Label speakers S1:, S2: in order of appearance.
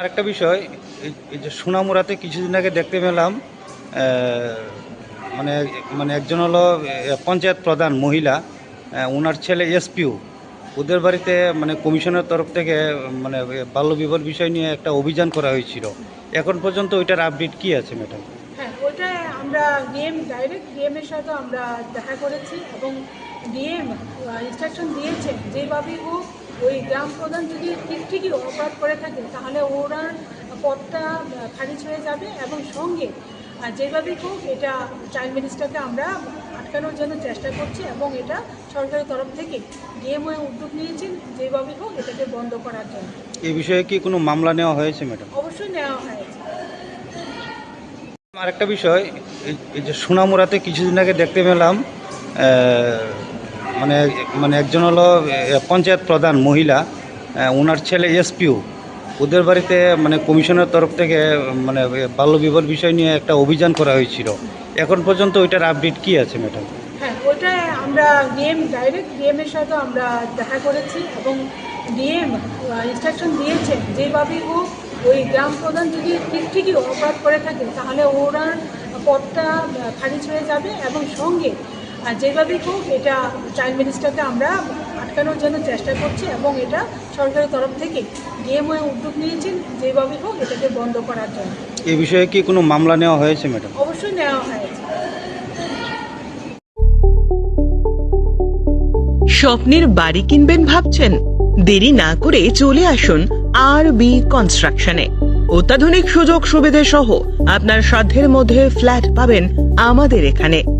S1: আরেকটা বিষয়, এই- যে সোনামুড়াতে কিছুদিন আগে দেখতে পেলাম মানে মানে একজন হলো পঞ্চায়েত প্রধান মহিলা ওনার ছেলে এসপিউ ওদের বাড়িতে মানে কমিশনের তরফ থেকে মানে বাল্যবিবাহ বিষয় নিয়ে একটা অভিযান করা হয়েছিল। এখন পর্যন্ত ওইটার আপডেট কি আছে, ম্যাডাম?
S2: হ্যাঁ আমরা ডিএম, ডাইরেক্ট ডিএমের সাথে আমরা দেখা করেছি এবং ডিএম ইনস্ট্রাকশন দিয়েছেন যেভাবেই হোক ওই গ্রাম প্রধান যদি ঠিক ঠিকই অপরাধ করে থাকে তাহলে ওনার পদটা খারিজ হয়ে যাবে এবং সঙ্গে যেভাবেই হোক এটা চাইল্ড মিনিস্টারকে আমরা আটকানোর জন্য চেষ্টা করছি এবং এটা সরকারের তরফ থেকে ডিএম হয়ে উদ্যোগ নিয়েছেন যেভাবেই হোক এটাকে বন্ধ করার জন্য।
S1: এই বিষয়ে কি কোনো মামলা নেওয়া হয়েছে ম্যাডাম?
S2: অবশ্যই নেওয়া হয়েছে।
S1: আরেকটা বিষয় এই- যে সোনামুড়াতে কিছুদিন আগে দেখতে পেলাম মানে মানে একজন হলো পঞ্চায়েত প্রধান মহিলা ওনার ছেলে এসপিউ ওদের বাড়িতে মানে কমিশনের তরফ থেকে মানে বাল্যবিবাহ বিষয় নিয়ে একটা অভিযান করা হয়েছিল। এখন পর্যন্ত ওইটার আপডেট কি আছে, ম্যাডাম?
S2: হ্যাঁ ওইটা আমরা ডিএম, ডাইরেক্ট ডিএমের সাথে আমরা দেখা করেছি এবং ডিএম ইনস্ট্রাকশন দিয়েছেন যেভাবেই হোক, ওই গ্রাম প্রধান যদি ঠিক, ঠিকই অপরাধ করে থাকে, তাহলে ওনার পদটা খারিজ হয়ে যাবে এবং সঙ্গে আহ, যেভাবেই হোক এটা চাইল্ড মিনিস্টারকে আমরা আটকানোর জন্য চেষ্টা করছি এবং এটা সরকারের তরফ থেকে ডিএম হয়ে উদ্যোগ নিয়েছেন যেভাবেই হোক এটাকে বন্ধ করার জন্য।
S1: এই বিষয়ে কি কোনো মামলা নেওয়া হয়েছে ম্যাডাম?
S2: অবশ্যই নেওয়া হয়েছে।
S3: স্বপ্নের বাড়ি কিনবেন ভাবছেন? দেরি না করে চলে আসুন আর বি কনস্ট্রাকশনে। অত্যাধুনিক সুযোগ সুবিধে সহ আপনার সাধ্যের মধ্যে ফ্ল্যাট পাবেন আমাদের এখানে।